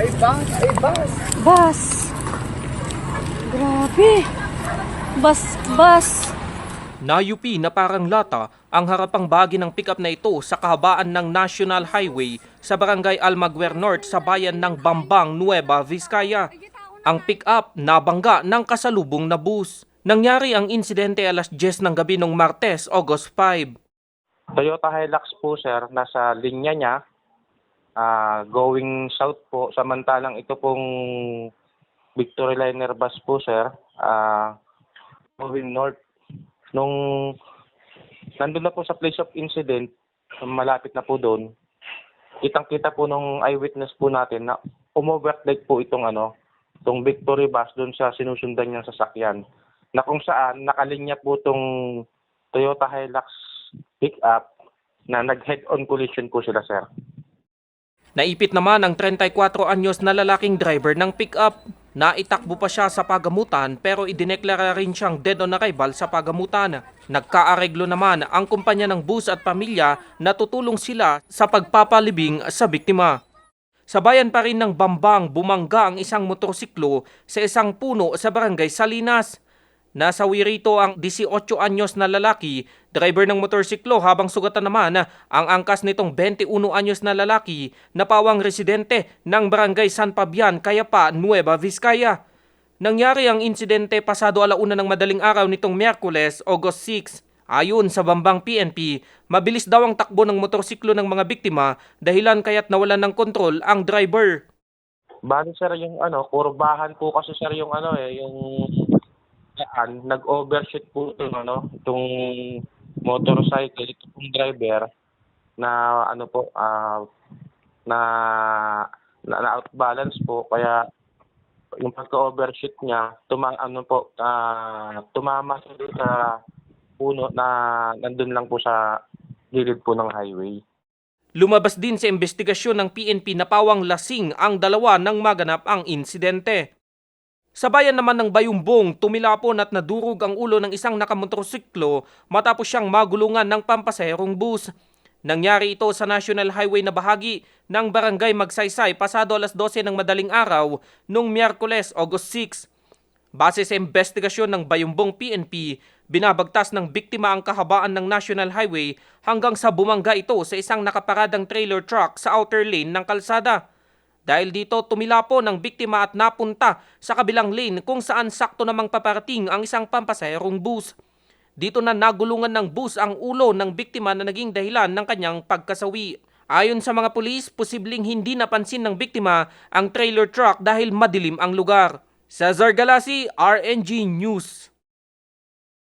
Ay, bus! Ay, bus! Bus. Grabe. Bus, bus. Nayupi na parang lata ang harapang bagi ng pickup na ito sa kahabaan ng National Highway sa barangay Almaguer North sa bayan ng Bambang, Nueva Vizcaya. Ang pickup nabangga ng kasalubong na bus. Nangyari ang insidente alas 10 ng gabi ng Martes, August 5. Toyota Hilux po sir, nasa linya niya, ah, going south po, samantalang ito pong Victory Liner bus po sir, ah, moving north. Nung nandun na po sa place of incident, malapit na po doon, kitang-kita po nung eyewitness po natin na umovertake po itong ano, itong Victory bus doon sa sinusundan niyang sasakyan. Na kung saan nakalinya po itong Toyota Hilux pick-up na nag-head-on collision po sila, sir. Naipit naman ang 34 anyos na lalaking driver ng pickup. Naitakbo pa siya sa pagamutan pero idineklara rin siyang dead on arrival sa pagamutan. Nagkaareglo naman ang kumpanya ng bus at pamilya na tutulong sila sa pagpapalibing sa biktima. Sa bayan pa rin ng Bambang, bumangga ang isang motorsiklo sa isang puno sa barangay Salinas. Nasawi rito ang 18 anyos na lalaki, driver ng motorsiklo habang sugatan naman ang angkas nitong 21 anyos na lalaki na pawang residente ng barangay San Fabian, Cayapa, Nueva Vizcaya. Nangyari ang insidente pasado alauna ng madaling araw nitong Miyerkules, August 6. Ayon sa Bambang PNP, mabilis daw ang takbo ng motorsiklo ng mga biktima dahilan kaya't nawalan ng kontrol ang driver. Bali, sir, yung ano, kurbahan po kasi, sir, yung ano eh, yung daan, nag-overshoot po itong ano, itong motorcycle, ito pong driver na ano po, ah, na, na, na outbalance po, kaya yung pagka-overshoot niya, tuma, ano po, ah, tumama siya sa puno na nandun lang po sa gilid po ng highway. Lumabas din sa investigasyon ng PNP na pawang lasing ang dalawa nang maganap ang insidente. Sa bayan naman ng Bayumbong, tumilapon at nadurog ang ulo ng isang nakamotorsiklo matapos siyang magulungan ng pampasaherong bus. Nangyari ito sa National Highway na bahagi ng Barangay Magsaysay pasado alas 12 ng madaling araw noong Miyerkules, August 6. Base sa investigasyon ng Bayumbong PNP, binabagtas ng biktima ang kahabaan ng National Highway hanggang sa bumangga ito sa isang nakaparadang trailer truck sa outer lane ng kalsada. Dahil dito tumilapon ang biktima at napunta sa kabilang lane kung saan sakto namang paparating ang isang pampasaherong bus. Dito na nagulungan ng bus ang ulo ng biktima na naging dahilan ng kanyang pagkasawi. Ayon sa mga pulis, posibleng hindi napansin ng biktima ang trailer truck dahil madilim ang lugar. Cesar Galasi, RNG News.